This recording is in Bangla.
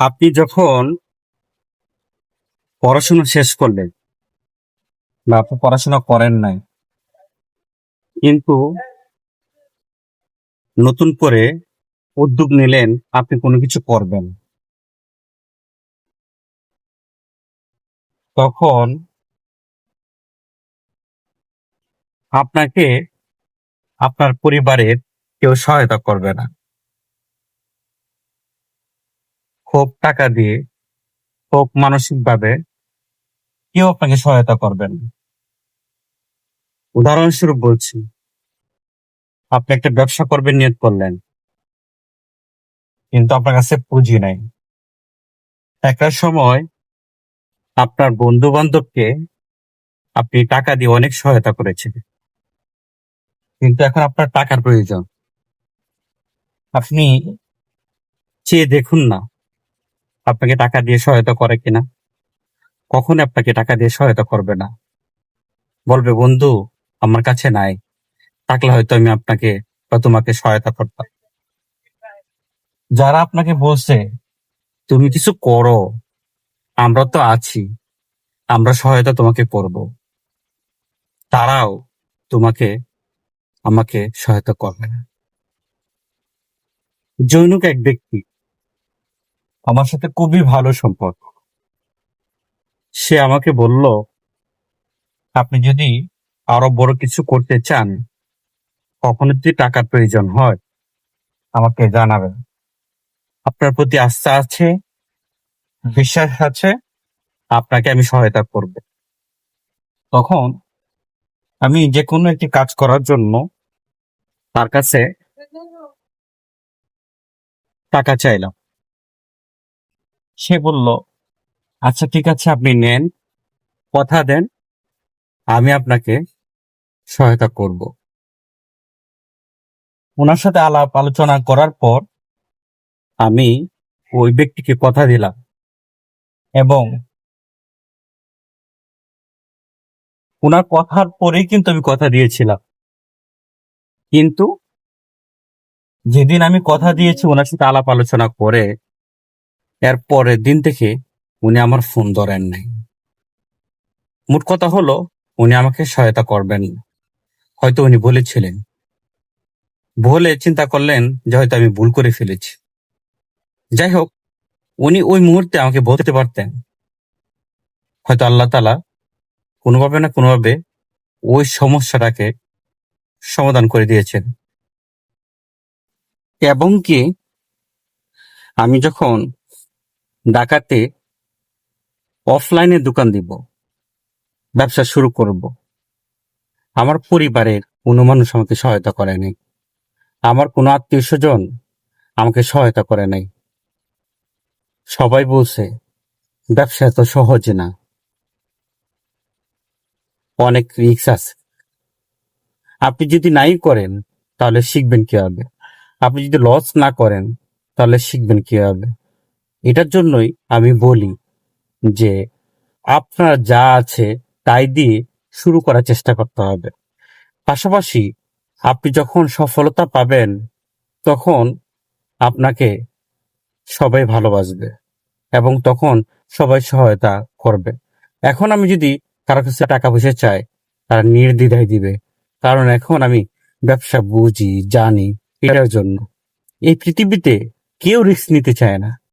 আপনি যখন পড়াশোনা শেষ করলেন, বা আপনি পড়াশোনা করেন নাই, কিন্তু নতুন করে উদ্যোগ নিলেন, আপনি কোনো কিছু করবেন। তখন আপনাকে আপনার পরিবারের কেউ সহায়তা করবে না। হোক টাকা দিয়ে হোক মানসিকভাবে কেউ আপনাকে সহায়তা করবেন। উদাহরণস্বরূপ বলছি, আপনি একটা ব্যবসা করবেন, নিয়োগ করলেন, কিন্তু আপনার কাছে পুঁজি নাই। একটা সময় আপনার বন্ধু বান্ধবকে আপনি টাকা দিয়ে অনেক সহায়তা করেছেন, কিন্তু এখন আপনার টাকার প্রয়োজন। আপনি চেয়ে দেখুন না। আপনাকে টাকা দিয়ে সহায়তা করে কিনা? কখন আপনাকে টাকা দিয়ে সহায়তা করবে না। বলবে, বন্ধু, আমার কাছে নাই। থাকলে হয়তো আমি আপনাকে বা তোমাকে সহায়তা করতাম। যারা আপনাকে বলছে, তুমি কিছু করো, আমরা তো আছি, আমরা সহায়তা তোমাকে করব। তারাও তোমাকে, আমাকে সহায়তা করবে না। জৈনুক এক ব্যক্তি আমার সাথে খুবই ভালো সম্পর্ক। সে আমাকে বলল, আপনি যদি আরও বড় কিছু করতে চান, কখনো যদি টাকার প্রয়োজন হয়, আমাকে জানাবেন। আপনার প্রতি আস্থা আছে, বিশ্বাস আছে, আপনাকে আমি সহায়তা করব। তখন আমি যে কোনো একটি কাজ করার জন্য তার কাছে টাকা চাইলাম। সে বলল আচ্ছা ঠিক আছে, আপনি নেন, কথা দেন, আমি আপনাকে সহায়তা করব। ওনার সাথে আলাপ আলোচনা করার পর আমি ওই ব্যক্তিকে কথা দিলাম এবং ওনার কথার পরেই কিন্তু আমি কথা দিয়েছিলাম। কিন্তু যেদিন আমি কথা দিয়েছি, ওনার সাথে আলাপ আলোচনা করে এর পরের দিন থেকে উনি আমার ফোন ধরেন নাই। মোট কথা হলো, উনি আমাকে সহায়তা করবেন। হয়তো উনি বলেছিলেন। বলে চিন্তা করলেন যে হয়তো আমি ভুল করে ফেলেছি। যাই হোক, উনি ওই মুহূর্তে আমাকে বলতে পারতেন। হয়তো আল্লাহ তালা কোনোভাবে না কোনোভাবে ওই সমস্যাটাকে সমাধান করে দিয়েছেন। এবং কি আমি যখন ঢাকাতে অফলাইনে দোকান দিব, ব্যবসা শুরু করব। আমার পরিবারের কোনো মানুষ আমাকে সহায়তা করে নাই। আমার কোনো আত্মীয় স্বজন আমাকে সহায়তা করে নাই। সবাই বলছে, ব্যবসা এত সহজ না। অনেক রিক্স আছে। আপনি যদি নাই করেন, তাহলে শিখবেন কীভাবে? আপনি যদি লস না করেন, তাহলে শিখবেন কীভাবে? এটার জন্যই আমি বলি যে আপনার যা আছে তাই দিয়ে শুরু করার চেষ্টা করতে হবে। পাশাপাশি আপনি যখন সফলতা পাবেন, তখন আপনাকে সবাই ভালোবাসবে এবং তখন সবাই সহায়তা করবে। এখন আমি যদি কারও কাছে টাকা পয়সা চাই, তারা নির্দ্বিধায় দিবে। কারণ এখন আমি ব্যবসা বুঝি, জানি এটার জন্য। এই পৃথিবীতে কেউ রিস্ক নিতে চায় না।